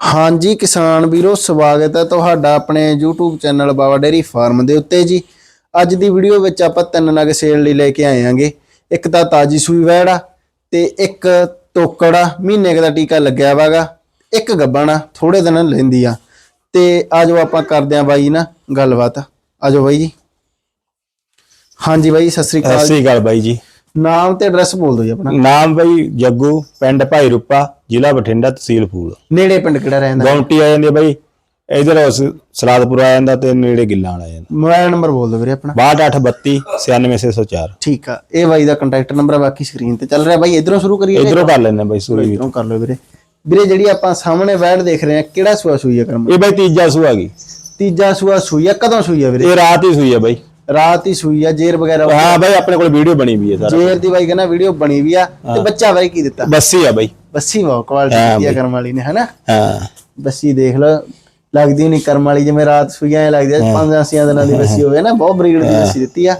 ਹਾਂਜੀ ਕਿਸਾਨ ਵੀਰੋ, ਸਵਾਗਤ ਹੈ ਤੁਹਾਡਾ ਆਪਣੇ YouTube channel Baba dairy farm ਦੇ ਉੱਤੇ ਜੀ। ਅੱਜ ਦੀ ਵੀਡੀਓ ਵਿੱਚ ਆਪਾਂ ਤਿੰਨ ਨਗ ਸੇਲ ਲਈ ਲੈ ਕੇ ਆਏ ਆਂਗੇ ਇੱਕ ਤਾਂ ਤਾਜੀ ਸੂਈ ਵੈੜ ਆ ਤੇ ਇੱਕ ਤੋਕੜ ਆ, ਮਹੀਨੇ ਦਾ ਟੀਕਾ ਲੱਗਿਆ ਵਾਗਾ। ਇੱਕ ਗੱਬਣ ਆ ਥੋੜੇ ਦਿਨ ਲੈਂਦੀ ਆ। ਤੇ ਆਜੋ ਆਪਾਂ ਕਰਦੇ ਆਂ ਬਾਈ ਨਾ ਗੱਲਬਾਤ। ਆਜੋ ਬਾਈ ਜੀ। ਹਾਂਜੀ ਬਾਈ, ਸਤਿ ਸ੍ਰੀ ਅਕਾਲ ਸਤਿ ਸ੍ਰੀ ਅਕਾਲ ਬਾਈ ਜੀ। ਨਾਮ ਤੇ ਐਡਰੈਸ ਬੋਲ ਦਿਓ ਜੀ ਆਪਣਾ। ਨਾਮ ਬਾਈ ਜੱਗੂ ਪਿੰਡ ਭਾਈ ਰੂਪਾ ਜ਼ਿਲ੍ਹਾ ਬਠਿੰਡਾ ਤਹਿਸੀਲ ਫੂਲ ਨੇੜੇ ਪਿੰਡ ਕਿਹੜਾ ਰਹਿੰਦਾ ਗੌਂਟੀ ਆ ਜਾਂਦੀ ਆ ਬਾਈ ਇਧਰ ਸਲਾਦਪੁਰ ਆ ਜਾਂਦਾ ਤੇ ਨੇੜੇ ਗਿੱਲਾਂ ਆ ਜਾਂਦਾ। ਮੋਬਾਈਲ ਨੰਬਰ ਬੋਲ ਦਿਓ ਵੀਰੇ ਆਪਣਾ। 6232 96604 ਠੀਕ ਆ ਇਹ ਬਾਈ ਦਾ ਕੰਟੈਕਟ ਨੰਬਰ ਆ ਬਾਕੀ ਸਕਰੀਨ ਤੇ ਚੱਲ ਰਿਹਾ ਬਾਈ ਇਧਰੋਂ ਸ਼ੁਰੂ ਕਰੀਏ ਇਧਰੋਂ ਕਰ ਲੈਣੇ ਬਾਈ ਸੂਈ ਵੀ। ਇਧਰੋਂ ਕਰ ਲਓ ਵੀਰੇ। ਵੀਰੇ ਜਿਹੜੀ ਆਪਾਂ ਸਾਹਮਣੇ ਵੈੜ ਦੇਖ ਰਹੇ ਆ ਕਿਹੜਾ ਸੂਆ ਸੂਈ ਆ ਕਰਮ? ਇਹ ਬਾਈ ਤੀਜਾ ਸੂ ਆ ਗਈ। ਤੀਜਾ ਸੂਆ ਸੂਈ ਆ ਕਦੋਂ ਸੂਈ ਆ ਵੀਰੇ? ਇਹ ਰਾਤ ਹੀ ਸੂਈ ਆ ਬਾਈ। ਰਾਤ ਹੀ ਸੂਈ ਆ ਜੇਰ ਵਗੈਰਾ ਹਾਂ ਬਾਈ ਆਪਣੇ ਕੋਲ ਵੀਡੀਓ ਬਣੀ ਵੀ ਹੈ ਸਾਰਾ। ਜੇਰ ਦੀ ਬਾਈ ਕਹਿੰਦਾ ਵੀਡੀਓ ਬਣੀ ਵੀ ਆ ਤੇ ਬੱਚਾ ਬਾਈ ਕੀ ਦਿੱਤਾ? ਬੱਸੀ ਆ ਬਾਈ। ਬੱਸੀ ਬਹੁਤ ਕੁਆਲਿਟੀ ਦੀ ਆ ਕਰਮ ਵਾਲੀ ਨੇ ਹਨਾ? ਹਾਂ। ਬੱਸੀ ਦੇਖ ਲਓ ਲੱਗਦੀ ਨਹੀਂ ਕਰਮ ਵਾਲੀ ਜਿਵੇਂ ਰਾਤ ਸੂਈਆਂ ਐ ਲੱਗਦੀ ਆ ਪੰਜ ਆਸੀਆਂ ਦਿਨਾਂ ਦੀ ਬੱਸੀ ਹੋਵੇ ਨਾ ਬਹੁਤ ਬਰੀਡ ਦੀ ਬੱਸੀ ਦਿੱਤੀ ਆ।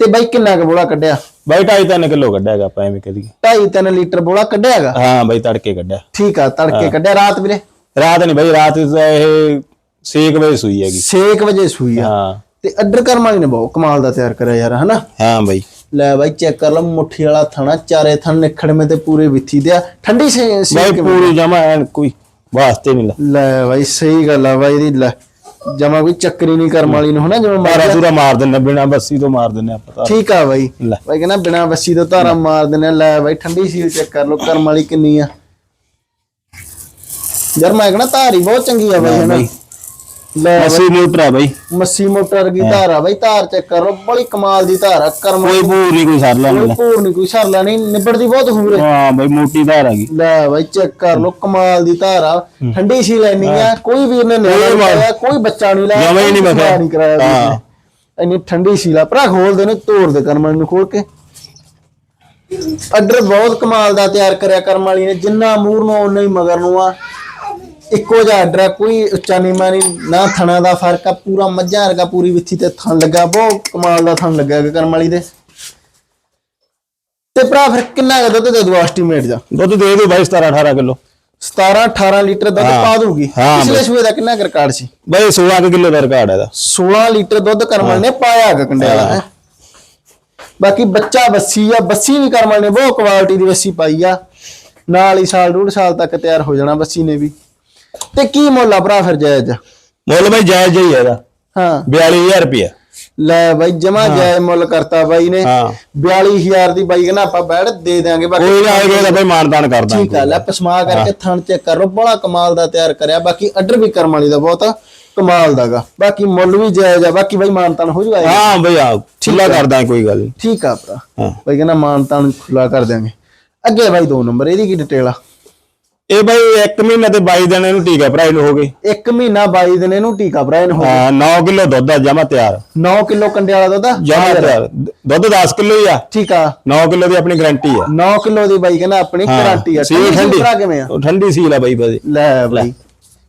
ਤੇ ਬਾਈ ਕਿੰਨਾ ਕੁ ਬੋਲਾ ਕੱਢਿਆ? ਬਾਈ 2.5 ਕਿਲੋ ਕੱਢਿਆਗਾ ਆਪਾਂ ਐਵੇਂ ਕਹਦੀ 2.5 ਲੀਟਰ ਬੋਲਾ ਕੱਢਿਆਗਾ ਹਾਂ ਬਾਈ ਤੜਕੇ ਕੱਢਿਆ। ਠੀਕ ਆ ਤੜਕੇ ਕੱਢਿਆ। ਰਾਤ ਵੀਰੇ? ਰਾਤ ਨਹੀਂ ਬਾਈ ਰਾਤ ਇਹ 6 ਵਜੇ ਸੂਈ ਹੈਗੀ। 6 ਵਜੇ ਸੂਈ ਆ। ਹਾਂ। ਤੇ ਅੱਡਰ ਕਰਮ ਵਾਲੀ ਨੇ ਬਹੁਤ ਕਮਾਲ ਦਾ ਤਿਆਰ ਕਰਿਆ ਯਾਰ ਹਨਾ? ਹਾਂ ਬਾਈ। ਲੈ ਬਾਈ ਚੈੱਕ ਕਰ ਲਓ ਮੁੱਠੀ ਵਾਲਾ ਥਣਾ ਚਾਰੇ ਥਣ ਨਿਖੜਵੇਂ ਤੇ ਪੂਰੇ ਵਿੱਥੀ ਦੇ ਆ ਠੰਡੀ ਸੇ ਬਾਈ ਪੂਰੀ ਜਮਾ ਐਨ ਕੋਈ ਵਾਸਤੇ ਨਹੀਂ ਲਾ। ਲੈ ਬਾਈ ਸਹੀ ਗੱਲ ਆ ਬਾਈ ਦੀ ਲੈ। ਜਮਾ ਕੋਈ ਚੱਕਰੀ ਨਹੀਂ ਕਰਮ ਵਾਲੀ ਨੂੰ ਹਨਾ ਜਿਵੇਂ ਮਾਰ ਸੂਰਾ ਮਾਰ ਦਿੰਨੇ ਬਿਨਾ ਬੱਸੀ ਤੋਂ ਮਾਰ ਦਿੰਨੇ ਆ ਪਤਾ ਠੀਕ ਆ ਬਾਈ। ਲੈ। ਬਾਈ ਕਹਿੰਦਾ ਬਿਨਾ ਬੱਸੀ ਤੋਂ ਧਾਰਾ ਮਾਰ ਦਿੰਦੇ ਆ। ਲੈ ਬਾਈ ਠੰਡੀ ਸੀਲ ਚੈੱਕ ਕਰ ਲਓ ਕਰਮ ਵਾਲੀ ਕਿੰਨੀ ਆ। ਯਾਰ ਮੈਂ ਕਹਿੰਦਾ ਧਾਰੀ ਬਹੁਤ ਚੰਗੀ ਆ ਬਾਈ ਹਨਾ। ਲੈ ਬਾਈ, ਅੱਸੀ ਮੋਟਰ ਆ ਬਾਈ। ਮੱਸੀ ਮੋਟਰ ਦੀ ਧਾਰ ਆ ਬਾਈ ਧਾਰ ਚੈੱਕ ਕਰ ਲਓ ਬੜੀ ਕਮਾਲ ਦੀ ਧਾਰ ਆ ਕਰਮ ਕੋਈ ਭੂਰ ਨਹੀਂ ਕੋਈ ਸਰ ਕੋਈ ਲੈਣ ਭੂਰ ਨਹੀਂ ਕੋਈ ਸਰਲਾ ਨਹੀਂ ਨਿਬੜਦੀ ਬਹੁਤ ਹੂਰੇ ਹਾਂ ਬਾਈ ਮੋਟੀ ਧਾਰ ਆ ਗਈ। ਲੈ ਬਾਈ ਚੈੱਕ ਕਰ ਲੋ ਕਮਾਲ ਦੀ ਧਾਰ ਆ। ਠੰਡੀ ਸੀ ਲੈਣੀ ਆ ਕੋਈ ਵੀਰ ਨੇ ਨਹੀਂ ਲਾਇਆ ਕੋਈ ਬੱਚਾ ਨਹੀਂ ਲਾਇਆ ਜਮਾਂ ਹੀ ਨਹੀਂ ਕੋਈ। ਸਮਾਂ ਨਹੀਂ ਕਰਾਇਆ ਵੀਰ ਹਾਂ। ਨੇ। ਇੰਨੀ ਠੰਡੀ ਸੀ ਲਾ। ਭਰਾ ਖੋਲ ਦੇ ਨੇ ਤੋੜ ਦੇ ਕਰਮ ਨੂੰ ਖੋਲ ਕੇ। ਅੱਡਰ ਬਹੁਤ ਕਮਾਲ ਦਾ ਤਿਆਰ ਕਰਿਆ ਕਰਮ ਵਾਲੀ ਨੇ ਜਿੰਨਾ ਮੂਰ ਨੂੰ ਓਨਾ ਹੀ ਮਗਰ ਨੂੰ ਆ। ਇੱਕੋ ਜਿਹਾ ਅੱਡਰ ਆ ਕੋਈ ਉੱਚਾ ਨੀਵਾਂ ਨਹੀਂ ਨਾ ਥਣਾ ਦਾ ਫ਼ਰਕ ਆ ਪੂਰਾ ਮੱਝਾਂ ਵਰਗਾ ਪੂਰੀ ਵਿੱਥੀ ਤੇ ਥਣ ਲੱਗਾ ਬਹੁਤ ਕਮਾਲ ਦਾ ਥਣ ਲੱਗਾ ਕਰਮ ਵਾਲੀ ਦੇ। ਤੇ ਭਰਾ ਫਿਰ ਕਿੰਨਾ ਕੁ ਦੁੱਧ ਦੇ ਦੂ ਐਸਟੀਮੇਟ ਜਾ? ਦੁੱਧ ਦੇ ਦਿਓ ਬਾਈ 17 18 ਕਿਲੋ। 17 18 ਲੀਟਰ ਦੁੱਧ ਹਾਂ। ਪਾ ਦੂਗੀ ਹਾਂ ਪਿਛਲੇ ਸੂਏ ਦਾ ਕਿੰਨਾ ਕੁ ਰਿਕਾਰਡ ਸੀ? ਬਾਈ 16 ਕਿਲੋ ਦਾ ਰਿਕਾਰਡ ਇਹਦਾ। 16 ਲੀਟਰ ਦੁੱਧ ਕਰਮਲ ਨੇ ਪਾਇਆ ਹੈਗਾ ਕੰਡੇ ਵਾਲਾ ਹੈਂ। ਬਾਕੀ ਬੱਚਾ ਬੱਸੀ ਆ ਬੱਸੀ ਵੀ ਕਰਮਲ ਨੇ ਬਹੁਤ ਕੁਆਲਿਟੀ ਦੀ ਬੱਸੀ ਪਾਈ ਆ। ਨਾਲ ਹੀ ਸਾਲ ਡੂਢ ਸਾਲ ਤੱਕ ਤਿਆਰ ਹੋ ਜਾਣਾ ਬੱਸੀ ਨੇ ਵੀ। ਤੇ ਕੀ ਮੁੱਲ ਆ ਭਰਾ ਫਿਰ ਜਾਇਜ਼? ਮੁੱਲ ਬਾਈ ਜਾਇਜ਼ ਹੀ ਇਹਦਾ। ਹਾਂ। 42000 ਰੁਪਿਆ ਲੈ ਬਾਈ ਜਮਾ ਜਾਇਜ਼ ਮੁੱਲ ਕਰਤਾ ਬਾਈ ਨੇ। ਹਾਂ। 42000 ਦੀ ਬਾਈ ਕਹਿੰਦਾ ਆਪਾਂ ਬੈਠ ਦੇ ਦਿਆਂਗੇ ਬਾਕੀ ਕੋਈ ਨਾ ਆਏਗਾ ਤਾਂ ਬਾਈ ਮਾਨਦਾਨ ਕਰਦਾ ਠੀਕ ਆ ਲੈ ਪਸਮਾ ਕਰਕੇ ਥਣ ਚੈੱਕ ਕਰ ਬੜਾ ਕਮਾਲ ਦਾ ਤਿਆਰ ਕਰਿਆ ਬਾਕੀ ਅੱਡਰ ਵੀ ਕਰਮ ਵਾਲੀ ਦਾ ਬਹੁਤ ਕਮਾਲ ਦਾਗਾ ਬਾਕੀ ਮੁੱਲ ਵੀ ਜਾਇਜ਼ ਆ ਬਾਕੀ ਬਾਈ ਮਾਨਤਾਨ ਹੋ ਜੂਗਾ ਹਾਂ ਬਾਈ ਆ ਖੁੱਲਾ ਕਰਦਾ ਕੋਈ ਗੱਲ ਠੀਕ ਆ ਭਰਾ। ਬਾਈ ਕਹਿੰਦਾ ਮਾਨਤਾਨ ਖੁੱਲਾ ਕਰ ਦਿਆਂਗੇ। ਅੱਗੇ ਬਾਈ ਦੋ ਨੰਬਰ ਇਹਦੀ ਕੀ ਡਿਟੇਲ ਆ? ਇਹ ਬਾਈ 1 ਮਹੀਨੇ ਤੇ 22 ਦਿਨ ਇਹਨੂੰ ਟੀਕਾ ਭਰਾਈ ਨੂੰ ਹੋ ਗਏ ਇੱਕ ਮਹੀਨਾ 22 ਦਿਨ ਇਹਨੂੰ ਟੀਕਾ ਭਰਾਇਨ ਹੋ ਹਾਂ 9 ਕਿਲੋ ਦੁੱਧ ਆ ਜਮਾ ਤਿਆਰ। 9 ਕਿਲੋ ਕੰਡੇ ਵਾਲਾ ਦੁੱਧ ਆ? ਜਮਾ ਤਿਆਰ। ਦੁੱਧ 10 ਕਿਲੋ ਹੀ ਆ। ਠੀਕ ਆ। 9 ਕਿਲੋ ਦੀ ਆਪਣੀ ਗਾਰੰਟੀ ਆ। 9 ਕਿਲੋ ਦੀ ਬਾਈ ਕਹਿੰਦਾ ਆਪਣੀ ਗਾਰੰਟੀ ਆ। ਸੀਲ ਠੰਡੀ ਠੰਡੀ। ਭਰਾ ਕਿਵੇਂ ਆ? ਉਹ ਠੰਡੀ ਸੀਲ ਆ ਬਾਈ ਬਾਈ ਲੈ ਬਾਈ।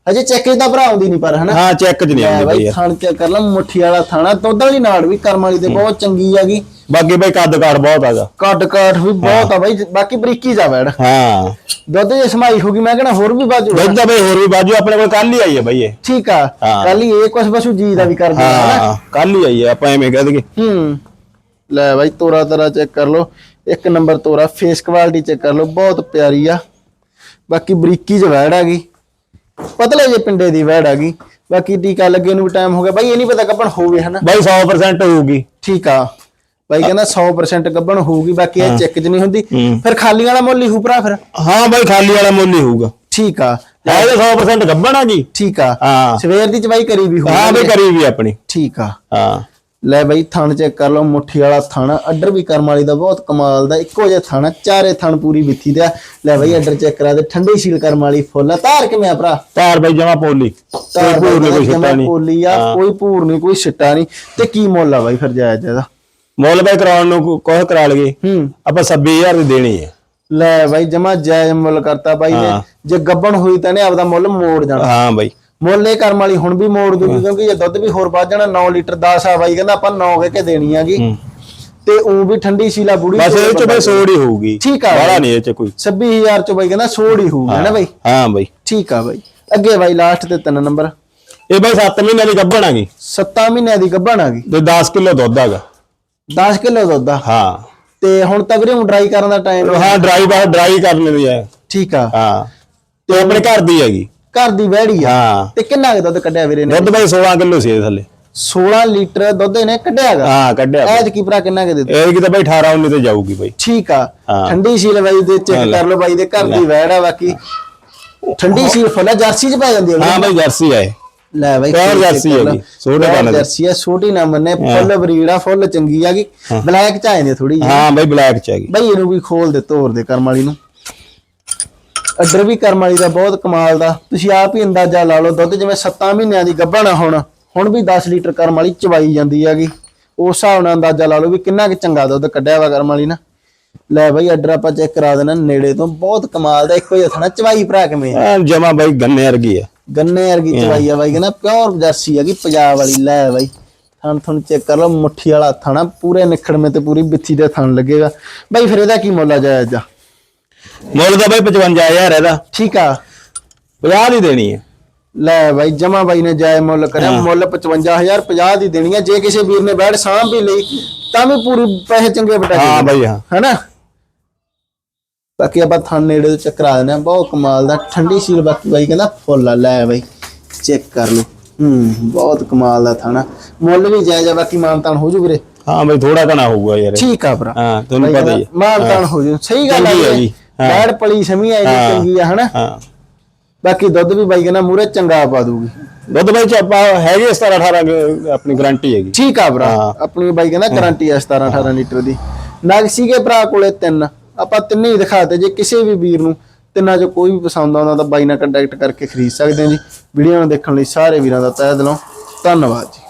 ਅਜੇ ਚੈੱਕ ਦਾ ਭਰਾ ਆਉਂਦੀ ਨਹੀਂ ਪਰ ਹਨਾ? ਹਾਂ ਚੈੱਕ ਚ ਨਹੀਂ ਲੈ ਆਉਂਦੀ ਬਾਈ ਬਾਈ ਯਾਰ ਥਣ ਚੈੱਕ ਕਰ ਲਾ ਮੁੱਠੀ ਵਾਲਾ ਥਾਣਾ। ਦੁੱਧ ਵਾਲੀ ਨਾੜ ਵੀ ਕਰਮ ਵਾਲੀ ਤੇ ਬਹੁਤ ਚੰਗੀ ਹੈਗੀ। ਬਾਕੀ ਬਾਈ ਕੱਦ ਕਾਠ ਬਹੁਤ ਆਗਾ ਕੱਟ ਕਾਠ ਵੀ ਬਹੁਤ ਆ ਬਾਈ ਬਾਕੀ ਬਰੀਕੀ ਜਾ ਬੈੜ ਹਾਂ। ਦੁੱਧ ਜੇ ਸਮਾਈ ਹੋਗੀ ਮੈਂ ਕਹਿੰਦਾ ਹੋਰ ਵੀ ਬਾਜੂ ਦੁੱਧ ਦਾ ਬਾਈ ਹੋਰ ਵੀ ਬਾਜੂ ਆਪਣੇ ਕੋਲ ਕੱਲ ਹੀ ਆਈ ਹੈ ਬਾਈ ਇਹ। ਠੀਕ ਆ। ਕੱਲ ਹੀ ਇਹ ਕੁਛ ਬਸੂ ਜੀ ਦਾ ਵੀ ਕਰ ਹਨਾ? ਹਾਂ ਕੱਲ ਹੀ ਆਈ ਹੈ ਆਪਾਂ ਐਵੇਂ ਕਹਿ ਦਈਏ। ਹੂੰ। ਲੈ ਬਾਈ ਤੋਰਾ ਤਰਾ ਚੈੱਕ ਕਰ ਲਓ। ਇੱਕ ਨੰਬਰ ਤੋਰਾ ਫੇਸ ਕੁਆਲਿਟੀ ਚੈੱਕ ਕਰ ਲਓ ਬਹੁਤ ਪਿਆਰੀ ਆ। ਬਾਕੀ ਬਰੀਕੀ ਚ ਵੈੜ ਆ ਗਈ। ਪਤਲੇ ਜੇ ਪਿੰਡੇ ਦੀ ਵੈੜ ਆ ਗਈ। ਬਾਕੀ ਟੀਕਾ ਲੱਗੇ ਨੂੰ ਵੀ ਟਾਈਮ ਹੋ ਗਿਆ। ਬਾਈ ਇਹ ਨਹੀਂ ਪਤਾ ਕੱਪਣ ਹੋਵੇ ਹਨਾ? ਬਾਈ 100% ਹੋਊਗੀ। ਠੀਕ ਆ। ਬਾਈ ਕਹਿੰਦਾ 100% ਗੱਬਣ ਹੋਊਗੀ ਬਾਕੀ ਇਹ ਚੈੱਕ 'ਚ ਨਹੀਂ ਹੁੰਦੀ। ਹੂੰ। ਫਿਰ ਖਾਲੀ ਵਾਲਾ ਮੁੱਲ ਹੀ ਹੂ ਭਰਾ ਫਿਰ? ਹਾਂ ਬਾਈ ਖਾਲੀ ਵਾਲਾ ਮੁੱਲ ਹੀ ਹੋਊਗਾ। ਠੀਕ ਆ। ਹੈ ਤਾਂ 100% ਗੱਬਣਾ ਜੀ। ਠੀਕ ਆ। ਹਾਂ। ਸਵੇਰ ਦੀ ਚਵਾਈ ਕਰੀ ਵੀ ਹਾਂ ਹੋਊਗੀ ਬਈ ਕਰੀ ਵੀ ਆਪਣੀ। ਠੀਕ ਆ। ਹਾਂ। ਲੈ ਬਾਈ ਥਣ ਚੈੱਕ ਕਰ ਲਓ ਮੁੱਠੀ ਵਾਲਾ ਥਣ। ਅੱਡਰ ਵੀ ਕਰਮ ਵਾਲੀ ਦਾ ਬਹੁਤ ਕਮਾਲ ਦਾ ਇੱਕੋ ਜਿਹਾ ਥਣ ਆ, ਚਾਰੇ ਥਣ ਪੂਰੀ ਵਿੱਥੀ ਦਾ ਲੈ ਬਾਈ ਅੱਡਰ ਚੈੱਕ ਕਰਾ ਦੇ ਠੰਡੀ ਸੀਲ ਕਰਮ ਵਾਲੀ ਫੁੱਲ ਆ। ਧਾਰ ਕਿਵੇਂ ਆ ਭਰਾ? ਤਾਰ ਬਾਈ ਜਮਾ ਪੋਲੀ। ਕੋਈ ਭੂਰ ਨਹੀਂ ਕੋਈ ਛਿੱਟਾ ਨਹੀਂ ਪੋਲੀ ਆ ਕੋਈ ਭੂਰ ਨਹੀਂ ਕੋਈ ਛਿੱਟਾ ਨਹੀਂ ਤੇ ਕੀ ਮੁੱਲ ਆ ਬਾਈ ਫਿਰ ਜਾਇਜ਼ ਇਹਦਾ? ਮੁੱਲ ਬਾਈ ਕਰਾਉਣ ਨੂੰ ਕੋ- ਕੁਛ ਕਰਾ ਲਈਏ। ਹੂੰ। ਆਪਾਂ 26000 ਦੀ ਦੇਣੀ ਹੈ। ਲੈ ਬਾਈ ਜਮਾ ਜਾਇਜ਼ ਮੁੱਲ ਕਰਤਾ ਬਾਈ ਨੇ। ਹਾਂ। ਜੇ ਗੱਬਣ ਹੋਈ ਤਾਂ ਨੇ ਆਪਦਾ ਮੁੱਲ ਮੋੜ ਜਾਣਾ। ਹਾਂ ਬਾਈ। ਮੁੱਲ ਇਹ ਕਰਮ ਵਾਲੀ ਹੁਣ ਵੀ ਮੋੜ ਦੂਗੀ ਕਿਉਂਕਿ ਜੇ ਦੁੱਧ ਵੀ ਹੋਰ ਵੱਧ ਜਾਣਾ। 9 ਲੀਟਰ 10 ਆ ਬਾਈ ਕਹਿੰਦਾ ਆਪਾਂ 9 ਕਹਿ ਕੇ ਦੇਣੀ ਆਗੀ। ਤੇ ਉਹ ਵੀ ਠੰਡੀ ਸੀਲਾ ਬੁੜੀ ਬਸ ਇਹ ਚ ਬਾਈ ਸੋੜ ਹੀ ਹੋਊਗੀ। ਠੀਕ ਆ ਬਾਹਲਾ ਨਹੀਂ ਇਹ ਚ ਕੋਈ। 26000 ਚ ਬਾਈ ਕਹਿੰਦਾ ਸੋੜ ਹੀ ਹੋਊਗੀ ਨਾ ਬਾਈ? ਹਾਂ ਬਾਈ। ਠੀਕ ਆ ਬਾਈ। ਅੱਗੇ ਬਾਈ ਲਾਸਟ ਤੇ ਤਿੰਨ ਨੰਬਰ। ਇਹ ਬਾਈ 7 ਮਹੀਨੇ ਦੀ ਗੱਭਣ ਆ ਗਈ। 7 ਮਹੀਨਿਆਂ ਦੀ ਗੱਭਣ ਆ ਗਈ। ਤੇ 10 ਕਿਲੋ ਦੁੱਧ ਹੈਗਾ 10 ਕਿਲੋ ਦੁੱਧ ਆ। ਹਾਂ। ਤੇ ਹੁਣ ਤਾਂ ਹੁਣ ਡਰਾਈ ਕਰਨ ਦਾ ਟਾਈਮ ਹਾਂ ਡਰਾਈ ਬਾਹਰ ਡਰਾਈ ਕਰਨ ਦੀ ਹੈ ਠੀਕ ਆ। ਹਾਂ। ਤੇ ਆਪਣੇ ਘਰ ਦੀ ਹੈਗੀ। ਘਰ ਦੀ ਵਹਿੜੀ ਆ। ਹਾਂ। ਤੇ ਕਿੰਨਾ ਕੁ ਦੁੱਧ ਕੱਢਿਆ ਵੀਰੇ ਨੇ? ਦੁੱਧ ਬਾਈ 16 ਕਿਲੋ ਸੀ ਇਹ ਥੱਲੇ। 16 ਲੀਟਰ ਦੁੱਧ ਇਹਨੇ ਕੱਢਿਆਗਾ ਹਾਂ ਕੱਢਿਆ। ਐਜ ਕੀ ਭਰਾ ਕਿੰਨਾ ਕੁ ਦੇ ਦਿੱਤਾ? ਇਹ ਕਿਤੇ ਬਾਈ 18 19 ਤੇ ਜਾਊਗੀ ਬਾਈ। ਠੀਕ ਆ। ਠੰਡੀ ਸੀਲ ਬਾਈ ਦੇ ਚੈੱਕ ਕਰ ਲਓ ਬਾਈ ਦੇ ਘਰ ਦੀ ਵਹਿੜ ਆ ਬਾਕੀ। ਠੰਡੀ ਸੀਲ ਫੁੱਲ ਜਰਸੀ ਚ ਪੈ ਜਾਂਦੀ ਹੈ ਹਾਂ ਬਾਈ ਜਰਸੀ ਇਹ। ਲੈ ਬਾਈ ਪਿਓਰ ਜਰਸੀ। ਹੈਗੀ, ਛੋਟੇ ਪਾਣੇ ਦੀ। ਜਰਸੀ ਆ ਛੋਟੀ ਨਾ ਮੰਨੇ ਫੁੱਲ ਬਰੀਡ ਆ ਫੁੱਲ ਚੰਗੀ ਆ ਗਈ। ਬਲੈਕ ਚ ਆ ਜਾਂਦੀ ਥੋੜੀ ਜਿਹੀ। ਹਾਂ ਬਾਈ ਬਲੈਕ ਚ ਹੈਗੀ ਬਾਈ ਇਹਨੂੰ ਵੀ ਖੋਲ ਦੇ ਤੋਰ ਦੇ ਕਰਮ ਵਾਲੀ ਨੂੰ। ਅੱਡਰ ਵੀ ਕਰਮ ਵਾਲੀ ਦਾ ਬਹੁਤ ਕਮਾਲ ਦਾ। ਤੁਸੀਂ ਆਪ ਹੀ ਅੰਦਾਜ਼ਾ ਲਾ ਲਓ ਦੁੱਧ ਜਿਵੇਂ 7 ਮਹੀਨਿਆਂ ਦੀ ਗੱਭਣ ਆ ਹੁਣ ਹੁਣ ਵੀ 10 ਲੀਟਰ ਕਰਮ ਵਾਲੀ ਚਵਾਈ ਜਾਂਦੀ ਹੈਗੀ। ਉਸ ਹਿਸਾਬ ਨਾਲ ਅੰਦਾਜ਼ਾ ਲਾ ਲਓ ਵੀ ਕਿੰਨਾ ਕੁ ਚੰਗਾ ਦੁੱਧ ਕੱਢਿਆ ਵਾ ਕਰਮ ਵਾਲੀ ਨਾ। ਲੈ ਬਾਈ ਅੱਡਰ ਆਪਾਂ ਚੈੱਕ ਕਰਾ ਦੇਣਾ ਨੇੜੇ ਤੋਂ ਬਹੁਤ ਕਮਾਲ ਦਾ ਇੱਕੋ ਹੀ ਹੱਥ ਨਾਲ ਚਵਾਈ ਭਰਾ ਕਿਵੇਂ ਆ। ਜਮਾ ਬਾਈ ਗੰਨੇ ਵਰਗੀ ਹੈ ਗੰਨੇ ਵਰਗੀ ਚਵਾਈ ਆ ਬਾਈ ਕਹਿੰਦਾ ਪਿਓਰ ਜਰਸੀ ਹੈਗੀ ਪੰਜਾਬ ਵਾਲੀ ਲੈ ਬਾਈ। ਥਣ ਥਣ ਚੈੱਕ ਕਰ ਲਓ ਮੁੱਠੀ ਵਾਲਾ ਥਣਾ ਪੂਰੇ ਨਿਖੜਵੇਂ ਤੇ ਪੂਰੀ ਬਿੱਥੀ ਦੇ ਥਣ ਲੱਗੇਗਾ। ਬਾਈ ਫਿਰ ਇਹਦਾ ਕੀ ਮੁੱਲ ਆ ਜਾਇਜ਼ ਆ ਮੁੱਲ ਦਾ ਬਾਈ 55000 ਇਹਦਾ। ਠੀਕ ਆ। 50 ਦੀ ਦੇਣੀ ਹੈ ਲੈ ਬਾਈ ਜਮਾ ਬਾਈ ਨੇ ਜਾਇ ਮੁੱਲ ਕਰਿਆ ਮੁੱਲ 55000 50 ਦੀ ਦੇਣੀ ਆ। ਜੇ ਕਿਸੇ ਵੀਰ ਨੇ ਬੈਠ ਸਾਂਭ ਵੀ ਲਈ ਤਾਂ ਵੀ ਪੂਰੀ ਪੈਸੇ ਚੰਗੇ ਬਟਾ ਹਾਂ ਬਾਈ ਹਾਂ। ਹੈਨਾ? ਬਾਕੀ ਆਪਾਂ ਥਣ ਨੇੜੇ ਤੋਂ ਚੱਕਰਾ ਦਿੰਦੇ ਆ ਬਹੁਤ ਕਮਾਲ ਦਾ ਠੰਡੀ ਸੀਲ ਬਾਕੀ ਬਾਈ ਕਹਿੰਦਾ ਫੁੱਲ ਆ ਲੈ ਬਾਈ ਚੈੱਕ ਕਰ ਲਓ। ਹੂੰ ਬਹੁਤ ਕਮਾਲ ਦਾ ਥਾਣਾ ਮੁੱਲ ਵੀ ਜਾਇਜ਼ ਆ ਬਾਕੀ ਮਾਨਤਾਨ ਹੋ ਜੂ ਵੀਰੇ। ਹਾਂ ਬਾਈ ਥੋੜਾ ਘਣਾ ਹੋਊਗਾ ਯਾਰ। ਠੀਕ ਆ ਭਰਾ। ਹਾਂ ਤੁਹਾਨੂੰ ਪਤਾ ਹੀ ਹੈ ਮਾਨਤਾਨ ਹੋ। ਜੂ। ਸਹੀ ਗੱਲ ਹਾਂ। ਬੈੜ ਪਲੀ ਸਮੀ ਆ ਜੀ। ਚੰਗੀ ਆ ਹਨਾ? ਹਾਂ। ਬਾਕੀ ਦੁੱਧ ਵੀ ਬਾਈ ਕਹਿੰਦਾ ਮੂਰੇ ਚੰਗਾ ਪਾ ਦੂਗੀ। ਦੁੱਧ ਬਾਈ ਚ ਆਪਾਂ ਹੈਗੇ 17 18 ਕੁ ਆਪਣੀ ਗਾਰੰਟੀ ਹੈਗੀ। ਠੀਕ ਆ ਭਰਾ। ਆਪਣੀ ਬਾਈ ਕਹਿੰਦਾ ਗਾਰੰਟੀ ਆ 17 18 ਲੀਟਰ ਦੀ। ਨਗ ਸੀਗੇ ਭਰਾ ਕੋਲੇ ਤਿੰਨ। ਆਪਾਂ ਤਿੰਨੇ ਹੀ ਦਿਖਾਤੇ ਜੇ ਕਿਸੇ ਵੀ ਵੀਰ ਨੂੰ ਤਿੰਨਾਂ ਚੋਂ ਕੋਈ ਵੀ ਪਸੰਦ ਆਉਂਦਾ ਤਾਂ ਬਾਈ ਨਾਲ ਕੰਟੈਕਟ ਕਰਕੇ ਖਰੀਦ ਸਕਦੇ ਹੋ ਜੀ। ਵੀਡੀਓ ਨੂੰ ਦੇਖਣ ਲਈ ਸਾਰੇ ਵੀਰਾਂ ਦਾ ਤਹਿ ਦਿਲੋਂ ਧੰਨਵਾਦ ਜੀ।